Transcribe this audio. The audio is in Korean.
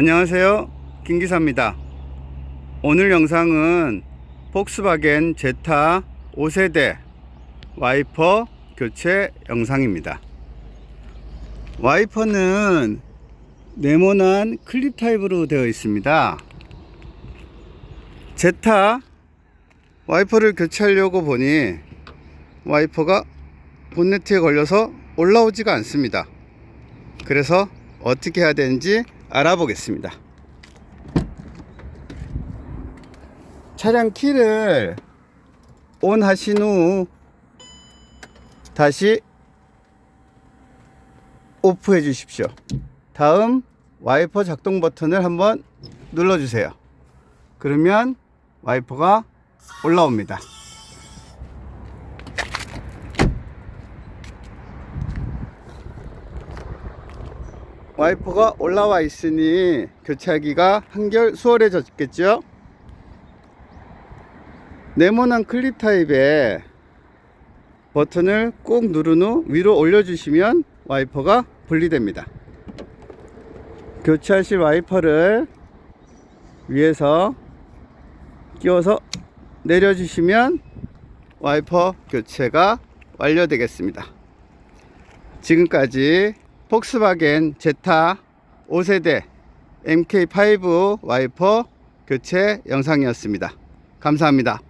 안녕하세요. 김기사입니다. 오늘 영상은 폭스바겐 제타 5세대 와이퍼 교체 영상입니다. 와이퍼는 네모난 클립 타입으로 되어 있습니다. 제타 와이퍼를 교체하려고 보니 와이퍼가 본네트에 걸려서 올라오지가 않습니다. 그래서 어떻게 해야 되는지 알아보겠습니다. 차량 키를 온 하신 후 다시 오프 해 주십시오. 다음 와이퍼 작동 버튼을 한번 눌러 주세요. 그러면 와이퍼가 올라옵니다. 와이퍼가 올라와 있으니 교체하기가 한결 수월해졌겠죠? 네모난 클립 타입의 버튼을 꼭 누른 후 위로 올려주시면 와이퍼가 분리됩니다. 교체하실 와이퍼를 위에서 끼워서 내려주시면 와이퍼 교체가 완료되겠습니다. 지금까지 폭스바겐 제타 5세대 MK5 와이퍼 교체 영상이었습니다. 감사합니다.